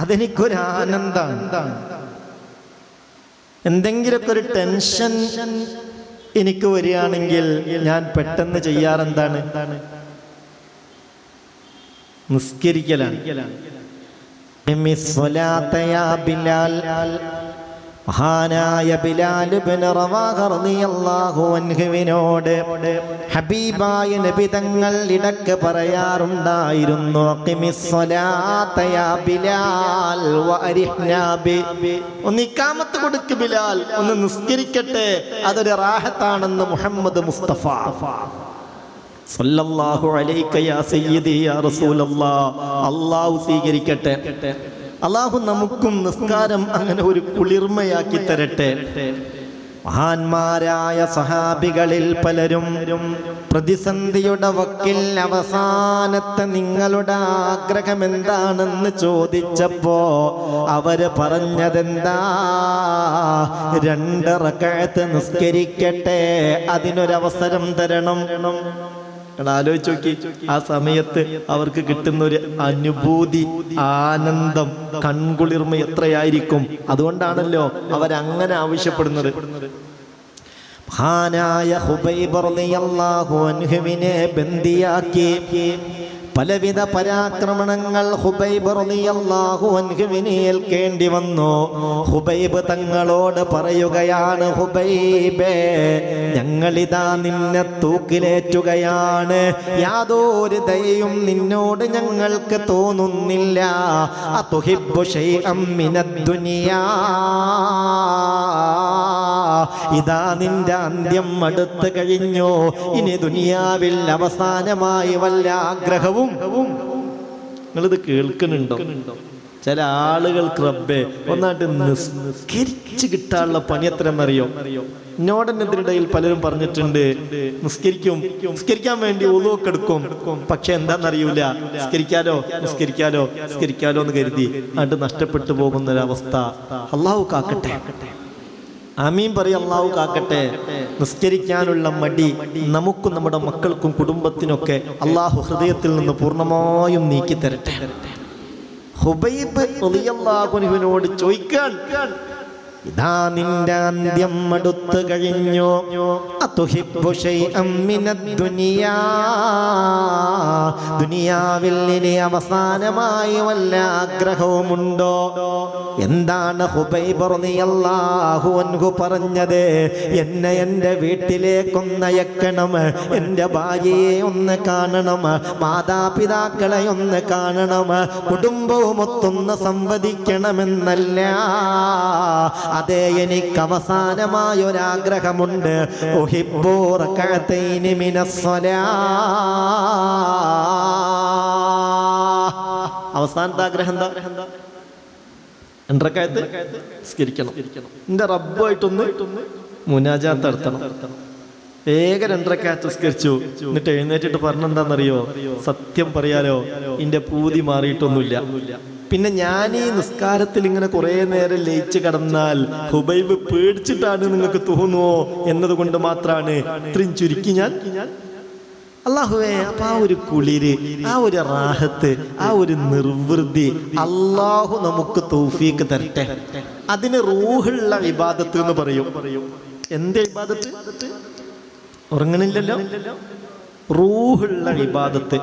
അതെനിക്കൊരു ആനന്ദമാണ് എന്തെങ്കിലുമൊക്കെ ഒരു ടെൻഷൻ എനിക്ക് വരികയാണെങ്കിൽ ഞാൻ പെട്ടെന്ന് ചെയ്യാറെന്താണ്? നിസ്കരിക്കലാണ്. ബിലാൽ. മഹാനായ അൻഹുവിനോട് ഹബീബായ നബി തങ്ങൾ ഇടയ്ക്ക് പറയാറുണ്ടായിരുന്നു ഒന്നിക്കാമത്ത് കൊടുക്ക് ബിലാൽ ഒന്ന് നിസ്കരിക്കട്ടെ അതൊരു റാഹത്താണെന്ന് മുഹമ്മദ് മുസ്തഫ. സ്വല്ലല്ലാഹു അലൈക യാ സയ്യിദി യാ റസൂലല്ലാഹ് അല്ലാഹു സ്വീകരിക്കട്ടെ. അള്ളാഹു നമുക്കും നിസ്കാരം അങ്ങനെ ഒരു കുളിർമയാക്കി തരട്ടെ. മഹാന്മാരായ സഹാബികളിൽ പലരും പ്രതിസന്ധിയുടെ വക്കിൽ അവസാനത്തെ നിങ്ങളുടെ ആഗ്രഹം എന്താണെന്ന് ചോദിച്ചപ്പോ അവർ പറഞ്ഞതെന്താ? രണ്ട് റക്കഴത്ത് നിസ്കരിക്കട്ടെ അതിനൊരവസരം തരണം. എടാ ആലോചിച്ച് നോക്കി. ആ സമയത്ത് അവർക്ക് കിട്ടുന്ന ഒരു അനുഭൂതി ആനന്ദം കൺകുളിർമ എത്രയായിരിക്കും? അതുകൊണ്ടാണല്ലോ അവരങ്ങനെ ആവശ്യപ്പെടുന്നത്. മഹാനായ ഹുബൈബ് റളിയല്ലാഹു അൻഹുവിനെ ബന്ദിയാക്കി. പലവിധ പരാക്രമണങ്ങൾ ഹുബൈബ് റളിയല്ലാഹു അൻഹുവിനെ ഏൽക്കേണ്ടി വന്നു. ഹുബൈബ് തങ്ങളോട് പറയുകയാണ് ഹുബൈബേ ഞങ്ങളിതാ നിന്നെ തൂക്കിലേറ്റുകയാണ്. യാതൊരു ദയയും നിന്നോട് ഞങ്ങൾക്ക് തോന്നുന്നില്ല. അതുഹിബ്ബു ശൈഅം മിനദ്ദുനിയാ ഇതാ നിന്റെ അന്ത്യം അടുത്ത് കഴിഞ്ഞോ? ഇനി ദുനിയാവിൽ അവസാനമായി വല്ല ആഗ്രഹവും? നിങ്ങൾ ഇത് കേൾക്കുന്നുണ്ടോ? ചില ആളുകൾക്ക് റബ്ബെ ഒന്നായിട്ട് നിസ്കരിച്ചു കിട്ടാനുള്ള പണി എത്രയെന്നറിയോ? എന്നോടെന്നെതിരിടയിൽ പലരും പറഞ്ഞിട്ടുണ്ട് നിസ്കരിക്കും നിസ്കരിക്കാൻ വേണ്ടി ഒതുവൊക്കെ എടുക്കും. പക്ഷെ എന്താണെന്നറിയൂല നിസ്കരിക്കാലോ നിസ്കരിക്കാലോ നിസ്കരിക്കാലോ എന്ന് കരുതി അത് നഷ്ടപ്പെട്ടു പോകുന്ന ഒരവസ്ഥ അള്ളാഹു കാക്കട്ടെ. ആമീൻ പറയും അള്ളാഹു കാക്കട്ടെ. നിസ്കരിക്കാനുള്ള മടി നമുക്കും നമ്മുടെ മക്കൾക്കും കുടുംബത്തിനൊക്കെ അള്ളാഹു ഹൃദയത്തിൽ നിന്ന് പൂർണമായും നീക്കി തരട്ടെ. ഹുബൈബ് ചോദിക്കാൻ ഇതാ നിന്റെ അന്ത്യം അടുത്തു കഴിഞ്ഞു. ദുനിയാവിൽ ഇനി അവസാനമായി വല്ല ആഗ്രഹവുമുണ്ടോ? എന്താണ് ഹുബൈബ് റളിയല്ലാഹു അൻഹു പറഞ്ഞത്? എന്നെ എന്റെ വീട്ടിലേക്കൊന്നയക്കണം എന്റെ ഭാര്യയെ ഒന്ന് കാണണം. മാതാപിതാക്കളെ ഒന്ന് കാണണം. കുടുംബവുമൊത്തൊന്ന് സംവദിക്കണമെന്നല്ല. അതേ എനിക്ക് അവസാനമായ ഒരാഗ്രഹമുണ്ട് ഉഹിബ്ബു റകഅത്തൈനി മിനസ്സലാ. അവസാനത്തെ ആഗ്രഹം എന്താ? രണ്ടരക്കായത്ത് സ്കരിക്കണം. എന്റെ റബ്ബായിട്ടൊന്ന് മുനാജാത്ത് നടത്തണം. വേഗം രണ്ടരക്കാറ്റ് സ്കരിച്ചു? എന്നിട്ട് എഴുന്നേറ്റിട്ട് പറഞ്ഞെന്താണെന്നറിയോ സത്യം പറയാലോ. ഇന്റെ പൂതി മാറിയിട്ടൊന്നുമില്ല. പിന്നെ ഞാൻ ഈ നിസ്കാരത്തിൽ ഇങ്ങനെ കുറെ നേരം ലയിച്ച് കടന്നാൽ ഹുബൈബ് പേടിച്ചിട്ടാണ് നിങ്ങൾക്ക് തോന്നുമോ എന്നതുകൊണ്ട് മാത്രമാണ് ഇത്രയും ചുരുക്കി ഞാൻ? അള്ളാഹുവേ അപ്പൊ ആ ഒരു കുളിര് ആ ഒരു റാഹത്ത് ആ ഒരു നിർവൃതി അള്ളാഹു നമുക്ക് തൗഫീക്ക് തരട്ടെ. അതിന് റൂഹുള്ള ഇബാദത്ത് എന്ന് പറയും. എന്ത് ഇബാദത്ത്? ഉറങ്ങണില്ലല്ലോ റൂഹുള്ള ഇബാദത്ത്.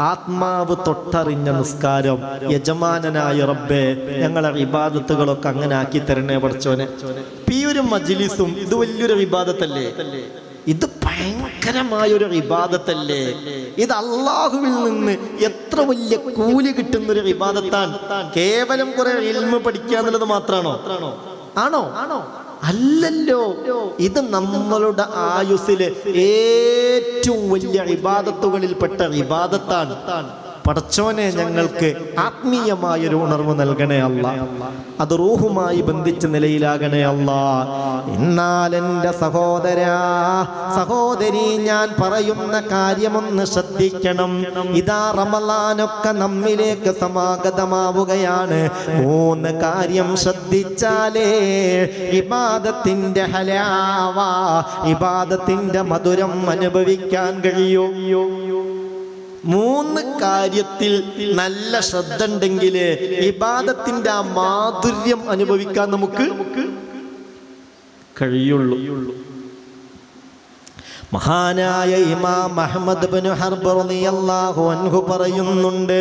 ആത്മാവ് തൊട്ടറിഞ്ഞ നിസ്കാരം. യജമാനനായ റബ്ബെ ഞങ്ങളെ ഇബാദത്തുകളൊക്കെ അങ്ങനെ ആക്കി തരണേ പഠിച്ചോനെ. ഈ ഒരു മജിലിസും ഇത് വലിയൊരു വിവാദത്തല്ലേ ഇത് ഭയങ്കരമായ ഒരു ഇബാദത്തല്ലേ? ഇത് അള്ളാഹുവിൽ നിന്ന് എത്ര വലിയ കൂലി കിട്ടുന്ന ഒരു ഇബാദത്താണ് കേവലം കുറെ ഇൽമ പഠിക്കുക എന്നുള്ളത് മാത്രമാണോ ആണോ ആണോ? അല്ലല്ലോ. ഇത് നമ്മളുടെ ആയുസ്സിലെ ഏറ്റവും വലിയ ഇബാദത്തുകളിൽപ്പെട്ട ഇബാദത്താണ്. പടച്ചോനെ ഞങ്ങൾക്ക് ആത്മീയമായൊരു ഉണർവ് നൽകണേ അല്ല. അത് റൂഹുമായി ബന്ധിച്ച നിലയിലാകണേ അല്ല. എന്നാൽ എന്റെ സഹോദരാ സഹോദരി ഞാൻ പറയുന്ന കാര്യമൊന്ന് ശ്രദ്ധിക്കണം. ഇതാ റമലാനൊക്കെ നമ്മിലേക്ക് സമാഗതമാവുകയാണ്. മൂന്ന് കാര്യം ശ്രദ്ധിച്ചാലേ ഇബാദത്തിന്റെ ഹലാവ ഇബാദത്തിന്റെ മധുരം അനുഭവിക്കാൻ കഴിയൂ. മൂന്ന് കാര്യത്തിൽ നല്ല ശ്രദ്ധ ഉണ്ടെങ്കിൽ ഇബാദത്തിന്റെ ആ മാധുര്യം അനുഭവിക്കാൻ നമുക്ക് കഴിയുള്ളൂ. മഹാനായ ഇമാം അഹമ്മദ് ബിൻ ഹർബ് റളിയല്ലാഹു അൻഹു പറയുന്നുണ്ട്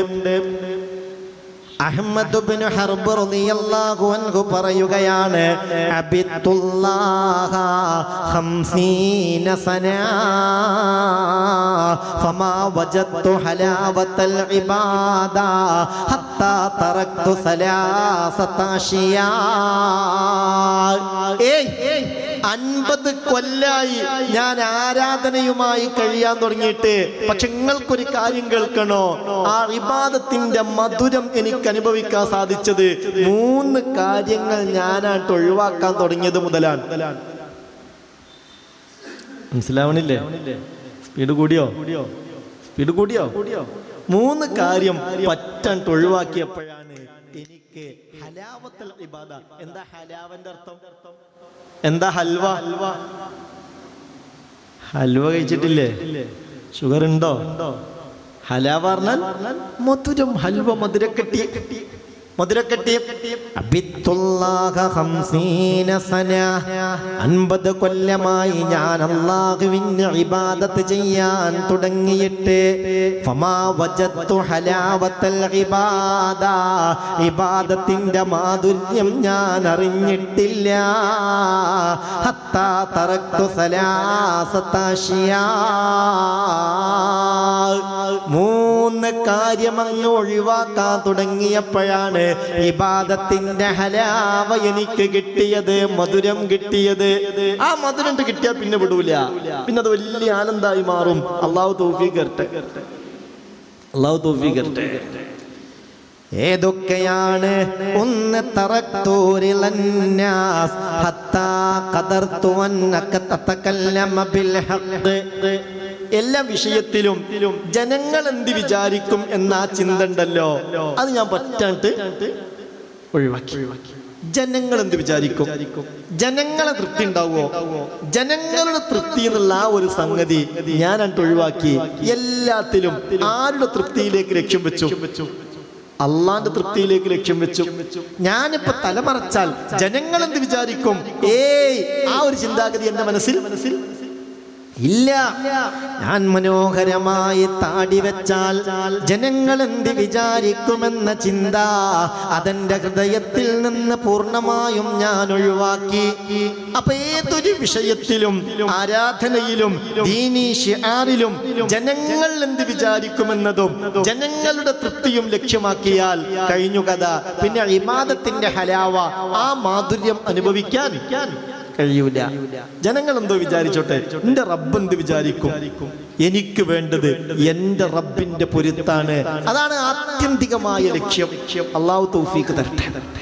അഹമ്മദ് ബിൻ ഹർബ് റളിയല്ലാഹു അൻഹു പറയുകയാണ് അബിത്തുല്ലാഹ ഹംസീന സനാ ഫമാ വജത്തു ഹലാവത്തൽ ഇബാദ ഹത്താ തറക്തു സലാസത ഏയ് അൻപത് കൊല്ലായി ഞാൻ ആരാധനയുമായി കഴിയാൻ തുടങ്ങിയിട്ട്. പക്ഷെ നിങ്ങൾക്കൊരു കാര്യം കേൾക്കണോ? ആ ഇബാദത്തിന്റെ മധുരം എനിക്ക് അനുഭവിക്കാൻ സാധിച്ചത് മൂന്ന് കാര്യങ്ങൾ ഞാനായിട്ട് ഒഴിവാക്കാൻ തുടങ്ങിയത് മുതലാണ്. മനസ്സിലാവണില്ലേ? സ്പീഡ് കൂടിയോ? സ്പീഡ് കൂടിയോ? മൂന്ന് കാര്യം പറ്റാണ്ട് ഒഴിവാക്കിയപ്പോഴാണ് എനിക്ക് ഹലാവത്തൽ ഇബാദ. എന്താ ഹലാവന്റെ അർത്ഥം? എന്താ ഹൽവ? ഹൽവ കഴിച്ചിട്ടില്ലേ? ഷുഗർ ഉണ്ടോ ഹലാ പറഞ്ഞാൽ മധുരം ഹൽവ മധുരക്കട്ടി അൻപത് കൊല്ലമായി ഞാൻ അള്ളാഹുവിന് ഇബാദത്ത് ചെയ്യാൻ തുടങ്ങിയിട്ട്. ഇബാദത്തിന്റെ മാധുര്യം ഞാൻ അറിഞ്ഞിട്ടില്ല. അഷ്യാ. മൂന്ന് കാര്യം അങ്ങ് ഒഴിവാക്കാൻ തുടങ്ങിയപ്പോഴാണ് ഇബാദത്തിന്റെ ഹലാവ എനിക്ക് കിട്ടിയത് മധുരം കിട്ടിയത്. ആ മധുരം കിട്ടിയാൽ പിന്നെ വിടൂല. പിന്നെ അത് വലിയ ആനന്ദമായി മാറും. അള്ളാഹു തൗഫീഖ് തരട്ടെ. അള്ളാഹു തൗഫീഖ് തരട്ടെ. ഏതൊക്കെയാണ്? ഒന്ന് തറക്തൂരിലന്നാസ് ഹത്താ ഖദർതു അന്നക തതകല്ലമ ബിൽ ഹഖ് എല്ലാ വിഷയത്തിലും ജനങ്ങൾ എന്ത് വിചാരിക്കും എന്ന ആ ചിന്ത ഉണ്ടല്ലോ അത് ഞാൻ പറ്റാണ്ട് ഒഴിവാക്കി. ജനങ്ങൾ എന്ത് വിചാരിക്കും? ജനങ്ങളെ തൃപ്തി ഉണ്ടാവുമോ? ജനങ്ങളുടെ തൃപ്തി എന്നുള്ള ആ ഒരു സംഗതി ഞാൻ അണ്ട് ഒഴിവാക്കി. എല്ലാത്തിലും ആരുടെ തൃപ്തിയിലേക്ക് ലക്ഷ്യം വെച്ചു? അള്ളാന്റെ തൃപ്തിയിലേക്ക് ലക്ഷ്യം വെച്ചു. ഞാനിപ്പോ തലമറച്ചാൽ ജനങ്ങൾ എന്ത് വിചാരിക്കും? ഏയ് ആ ഒരു ചിന്താഗതി എന്റെ മനസ്സിൽ മനസ്സിൽ ഇല്ല. ഞാൻ മനോഹരമായി താടി വെച്ചാൽ ജനങ്ങൾ എന്ത് വിചാരിക്കുമെന്ന ചിന്ത അതെന്റെ ഹൃദയത്തിൽ നിന്ന് പൂർണമായും ഞാൻ ഒഴിവാക്കി. അപ്പൊ ഏതൊരു വിഷയത്തിലും ആരാധനയിലും ദീനീ ഷിആറിലും ജനങ്ങൾ എന്ത് വിചാരിക്കുമെന്നതും ജനങ്ങളുടെ തൃപ്തിയും ലക്ഷ്യമാക്കിയാൽ കഴിഞ്ഞു കഥ. പിന്നെ ഇമാദത്തിന്റെ ഹലാവ ആ മാധുര്യം അനുഭവിക്കാൻ കഴിയൂല. ജനങ്ങൾ എന്തോ വിചാരിച്ചോട്ടെ? എന്റെ റബ്ബ് എന്ത് വിചാരിക്കും? എനിക്ക് വേണ്ടത് എന്റെ റബ്ബിന്റെ പൊരുത്താണ്. അതാണ് ആത്യന്തികമായ ലക്ഷ്യം. അള്ളാഹു തൗഫീഖ് തരട്ടെ.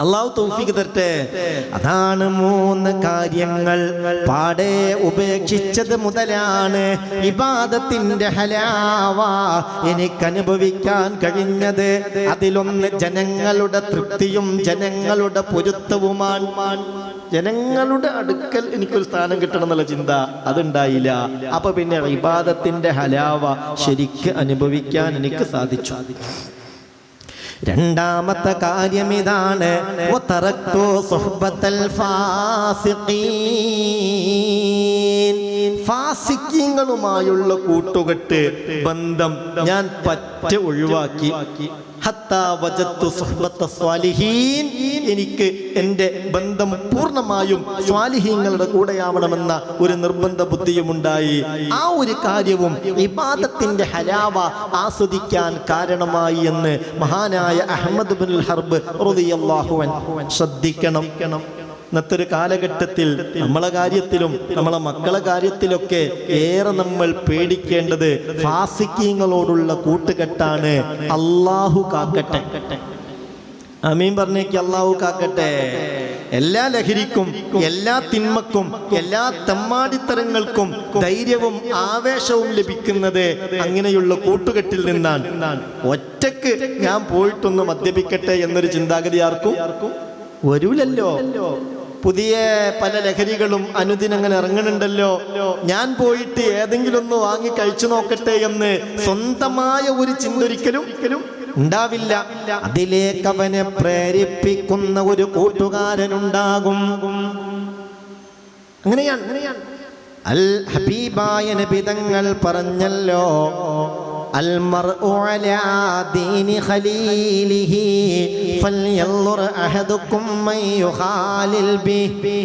അള്ളാഹു തൗഫീഖ് തരട്ടെ. അതാണ് മൂന്ന് കാര്യങ്ങൾ. പാടെ ഉപേക്ഷിച്ചത് മുതലാണ് ഇബാദത്തിന്റെ ഹലാവ എനിക്ക് അനുഭവിക്കാൻ കഴിഞ്ഞത്. അതിലൊന്ന് ജനങ്ങളുടെ തൃപ്തിയും ജനങ്ങളുടെ പൊരുത്തവുമാണ്. ജനങ്ങളുടെ അടുക്കൽ എനിക്കൊരു സ്ഥാനം കിട്ടണം എന്നുള്ള ചിന്ത അതുണ്ടായില്ല. അപ്പൊ പിന്നെ ഇബാദത്തിന്റെ ഹലാവ ശരിക്ക് അനുഭവിക്കാൻ എനിക്ക് സാധിച്ചു. രണ്ടാമത്തെ കാര്യം ഇതാണ്. ഫാസിക്കങ്ങളുമായുള്ള കൂട്ടുകെട്ട് ബന്ധം ഞാൻ പറ്റ ഒഴിവാക്കി. എനിക്ക് എന്റെ ബന്ധം പൂർണമായും സ്വാലിഹീങ്ങളുടെ കൂടെയാവണമെന്ന ഒരു നിർബന്ധ ബുദ്ധിയുമുണ്ടായി ആ ഒരു കാര്യവും ഇബാദത്തിന്റെ ഹലാവ ആസ്വദിക്കാൻ കാരണമായി എന്ന് മഹാനായ അഹമ്മദ് ബിൻ ഹർബ് ശ്രദ്ധിക്കണം. ഇന്നത്തെ ഒരു കാലഘട്ടത്തിൽ നമ്മളെ കാര്യത്തിലും നമ്മളെ മക്കളെ കാര്യത്തിലൊക്കെ ഏറെ നമ്മൾ പേടിക്കേണ്ടത് ഫാസിക്കീങ്ങളോടുള്ള കൂട്ടുകെട്ടാണ് അള്ളാഹു കാക്കട്ടെ. അമീൻ പറഞ്ഞേക്ക് അള്ളാഹു കാക്കട്ടെ. എല്ലാ ലഹരിക്കും എല്ലാ തിന്മക്കും എല്ലാ തെമ്മാടിത്തരങ്ങൾക്കും ധൈര്യവും ആവേശവും ലഭിക്കുന്നത് അങ്ങനെയുള്ള കൂട്ടുകെട്ടിൽ നിന്നാണ്. ഒറ്റയ്ക്ക് ഞാൻ പോയിട്ടൊന്ന് മദ്യപിക്കട്ടെ എന്നൊരു ചിന്താഗതി ആർക്കും? വരൂലല്ലോ. പുതിയ പല ലഹരികളും അനുദിനം അങ്ങനെ ഇറങ്ങുന്നുണ്ടല്ലോ. ഞാൻ പോയിട്ട് ഏതെങ്കിലും ഒന്ന് വാങ്ങി കഴിച്ചു നോക്കട്ടെ എന്ന് സ്വന്തമായ ഒരു ചിന്ത ഒരിക്കലും ഉണ്ടാവില്ല. അതിലേക്ക് അവനെ പ്രേരിപ്പിക്കുന്ന ഒരു കൂട്ടുകാരനുണ്ടാകും. അങ്ങനെയാണ്. അങ്ങനെയാണ് അൽ ഹബീബായ നബിതങ്ങൾ പറഞ്ഞല്ലോ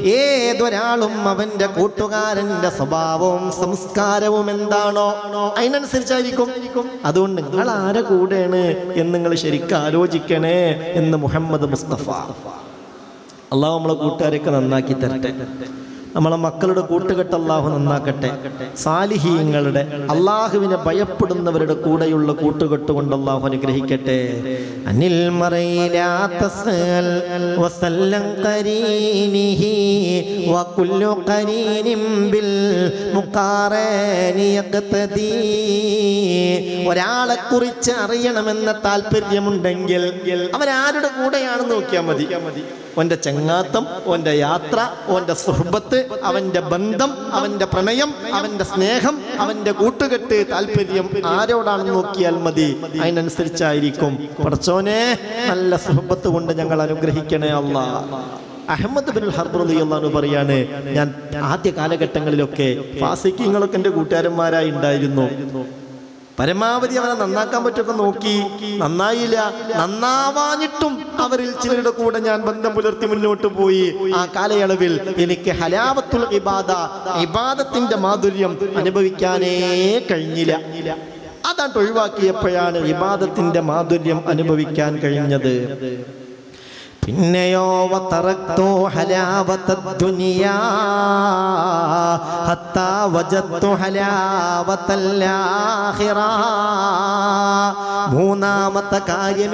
ഏതൊരാളും അവന്റെ കൂട്ടുകാരന്റെ സ്വഭാവവും സംസ്കാരവും എന്താണോ അതിനനുസരിച്ചായിരിക്കും. അതുകൊണ്ട് നിങ്ങൾ ആരെ കൂടെയാണ് എന്ന് നിങ്ങൾ ശരിക്കും ആലോചിക്കണേ എന്ന് മുഹമ്മദ് മുസ്തഫ. അള്ളാഹു നമ്മളെ കൂട്ടുകാരൊക്കെ നന്നാക്കി തരട്ടെ. നമ്മളെ മക്കളുടെ കൂട്ടുകെട്ട് അള്ളാഹു നന്നാക്കട്ടെ. സാലിഹീങ്ങളുടെ അള്ളാഹുവിനെ ഭയപ്പെടുന്നവരുടെ കൂടെയുള്ള കൂട്ടുകെട്ട് കൊണ്ട് അള്ളാഹു അനുഗ്രഹിക്കട്ടെ. അനിൽ ഒരാളെ കുറിച്ച് അറിയണമെന്ന താല്പര്യമുണ്ടെങ്കിൽ അവൻ ആരുടെ കൂടെയാണെന്ന് നോക്കിയാൽ മതി. ഓന്റെ ചങ്ങാത്തം ഓന്റെ യാത്ര ഓന്റെ സുഹൃബത്ത് അവന്റെ ബന്ധം അവന്റെ പ്രണയം അവന്റെ സ്നേഹം അവന്റെ കൂട്ടുകെട്ട് താല്പര്യം ആരോടാണെന്ന് നോക്കിയാൽ മതി. അതിനനുസരിച്ചായിരിക്കും. പടച്ചോനെ നല്ല സുഹൃത്ത് കൊണ്ട് ഞങ്ങൾ അനുഗ്രഹിക്കണേ അല്ല അഹമ്മദ് ബിൻ ഹർബുറിയാന്ന് പറയാണ് ഞാൻ ആദ്യ കാലഘട്ടങ്ങളിലൊക്കെ ഫാസിക്കിങ്ങളൊക്കെ എന്റെ കൂട്ടുകാരന്മാരായി ഉണ്ടായിരുന്നു. പരമാവധി അവനെ നന്നാക്കാൻ പറ്റുമൊക്കെ നോക്കി. നന്നായില്ല. നന്നാവാഞ്ഞിട്ടും അവരിൽ ചിലരുടെ കൂടെ ഞാൻ ബന്ധം പുലർത്തി മുന്നോട്ട് പോയി. ആ കാലയളവിൽ എനിക്ക് ഹലാവത്തുൽ ഇബാദ ഇബാദത്തിന്റെ മാധുര്യം അനുഭവിക്കാനേ കഴിഞ്ഞില്ല. അതാണ് ഒഴിവാക്കിയപ്പോഴാണ് ഇബാദത്തിന്റെ മാധുര്യം അനുഭവിക്കാൻ കഴിഞ്ഞത്. പിന്നെയോ വത്തറക്തോ ഹലാവത ദുനിയാ ഹത്താ വജത്തു ഹലാവതൽ മൂന്നാമത്തെ കാര്യം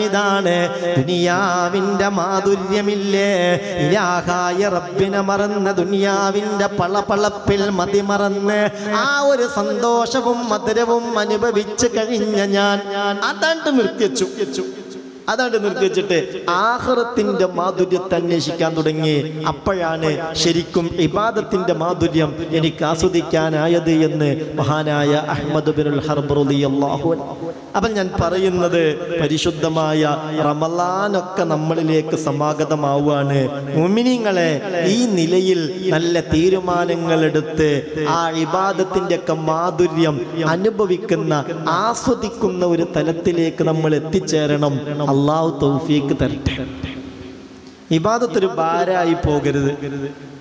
ദുനിയാവിന്റെ മാധുര്യമില്ലേ? ഇലാഹായ റബ്ബിനെ മറന്ന് ദുനിയാവിന്റെ പളപളപ്പിൽ മതിമറന്ന് ആ ഒരു സന്തോഷവും മധുരവും അനുഭവിച്ചു കഴിഞ്ഞ ഞാൻ അതാണ്ട് നിർത്തിച്ചു അതാണ്ട് നിർത്തിവെച്ചിട്ട് ആഹ്റത്തിന്റെ മാധുര്യത്തെ അന്വേഷിക്കാൻ തുടങ്ങി. അപ്പോഴാണ് ശരിക്കും ഇബാദത്തിന്റെ മാധുര്യം എനിക്ക് ആസ്വദിക്കാനായത് എന്ന് മഹാനായ അഹമ്മദ് അപ്പം ഞാൻ പറയുന്നത് പരിശുദ്ധമായ റമലാനൊക്കെ നമ്മളിലേക്ക് സമാഗതമാവുകയാണ്. മുമിനിങ്ങളെ ഈ നിലയിൽ നല്ല തീരുമാനങ്ങൾ എടുത്ത് ആ ഇബാദത്തിന്റെ ഒക്കെ മാധുര്യം അനുഭവിക്കുന്ന ആസ്വദിക്കുന്ന ഒരു തലത്തിലേക്ക് നമ്മൾ എത്തിച്ചേരണം. അള്ളാഹു തൗഫീക്ക് തരട്ടെ. ഇബാദത്ത് ഒരു ഭാരമായി പോകരുത്.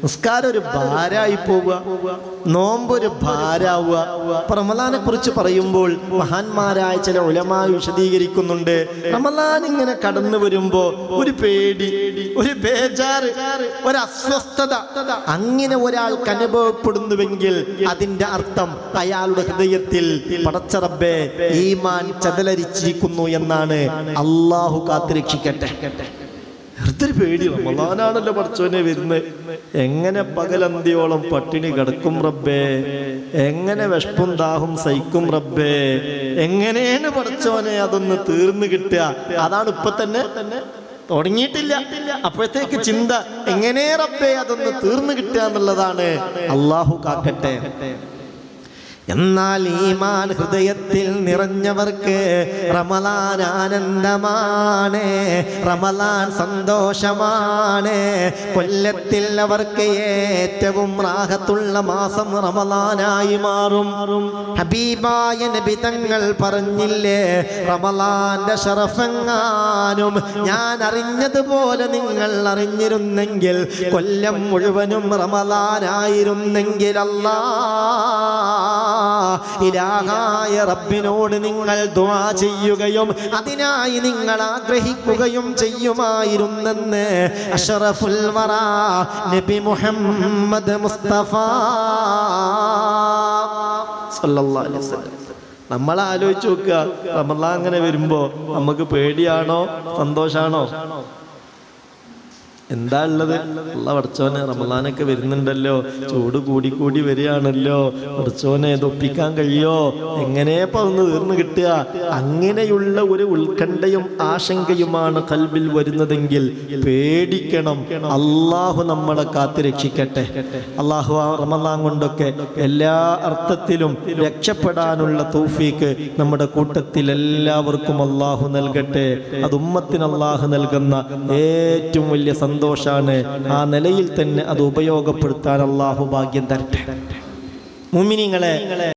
നിസ്കാരം ഒരു ഭാരമായി പോവുക. നോമ്പ് ഒരു ഭാരാവുക റമലാനെ കുറിച്ച് പറയുമ്പോൾ മഹാന്മാരായ ചില ഉലമാ വിശദീകരിക്കുന്നുണ്ട്. റമലാൻ ഇങ്ങനെ കടന്നു വരുമ്പോ ഒരു പേടി ഒരു ബേജാറ് ഒരു അസ്വസ്ഥത. അങ്ങനെ ഒരാൾക്ക് അനുഭവപ്പെടുന്നുവെങ്കിൽ അതിന്റെ അർത്ഥം അയാളുടെ ഹൃദയത്തിൽ പടച്ചറബെ ഈമാൻ ചതലരിച്ചിരിക്കുന്നു എന്നാണ്. അള്ളാഹു കാത്തിരക്ഷിക്കട്ടെ. വെറുതൊരു പേടി റമദാനാണല്ലോ പഠിച്ചോനെ വരുന്നത് എങ്ങനെ പകലന്തിയോളം പട്ടിണി കിടക്കും റബ്ബേ? എങ്ങനെ വിഷപ്പും ദാഹും സഹിക്കും റബ്ബേ? എങ്ങനെയാണ് പഠിച്ചോനെ അതൊന്ന് തീർന്നു കിട്ടുക? അതാണ് ഇപ്പൊ തന്നെ തുടങ്ങിയിട്ടില്ല. അപ്പോഴത്തേക്ക് ചിന്ത എങ്ങനെ റബ്ബേ അതൊന്ന് തീർന്നു കിട്ടുക എന്നുള്ളതാണ്. അള്ളാഹു കാക്കട്ടെ. എന്നാൽ ഈമാൻ ഹൃദയത്തിൽ നിറഞ്ഞവർക്ക് റമലാൻ ആനന്ദമാണ്. റമലാൻ സന്തോഷമാണ്. കൊല്ലത്തിൽ അവർക്ക് ഏറ്റവും റാഹത്തുള്ള മാസം റമലാനായി മാറും. ഹബീബായ നബി തങ്ങൾ പറഞ്ഞില്ലേ റമലാന്റെ ഷറഫെങ്ങാനും ഞാൻ അറിഞ്ഞതുപോലെ നിങ്ങൾ അറിഞ്ഞിരുന്നെങ്കിൽ കൊല്ലം മുഴുവനും റമലാനായിരുന്നെങ്കിൽ അല്ലാ. ഇലാഹായ റബ്ബിനോട് നിങ്ങൾ ദുആ ചെയ്യുകയും അതിനായി നിങ്ങൾ ആഗ്രഹിക്കുകയും ചെയ്യുമായിരുന്നെന്ന് അഷറഫുൽ വറ നബി മുഹമ്മദ് മുസ്തഫ നമ്മൾ ആലോചിച്ച് നോക്കുക റമലാൻ അങ്ങനെ വരുമ്പോ നമുക്ക് പേടിയാണോ? സന്തോഷാണോ? എന്താ ഉള്ളത്? ഉള്ള പടച്ചോനെ റമദാനൊക്കെ വരുന്നുണ്ടല്ലോ. ചൂട് കൂടി കൂടി വരികയാണല്ലോ. പടച്ചോനെ ഇതൊപ്പിക്കാൻ കഴിയോ? എങ്ങനെ പറഞ്ഞു തീർന്നു കിട്ടുക? അങ്ങനെയുള്ള ഒരു ഉത്കണ്ഠയും ആശങ്കയുമാണ് കൽബിൽ വരുന്നതെങ്കിൽ പേടിക്കണം. അള്ളാഹു നമ്മളെ കാത്തു രക്ഷിക്കട്ടെ. അള്ളാഹു റമദാൻ കൊണ്ടൊക്കെ എല്ലാ അർത്ഥത്തിലും രക്ഷപ്പെടാനുള്ള തൗഫീക്ക് നമ്മുടെ കൂട്ടത്തിൽ എല്ലാവർക്കും അള്ളാഹു നൽകട്ടെ. അത് ഉമ്മത്തിന് അള്ളാഹു നൽകുന്ന ഏറ്റവും വലിയ സന്തോഷാണ്. ആ നിലയിൽ തന്നെ അത് ഉപയോഗപ്പെടുത്താൻ അള്ളാഹു ഭാഗ്യം തരട്ടെ. മുമിനിങ്ങളെ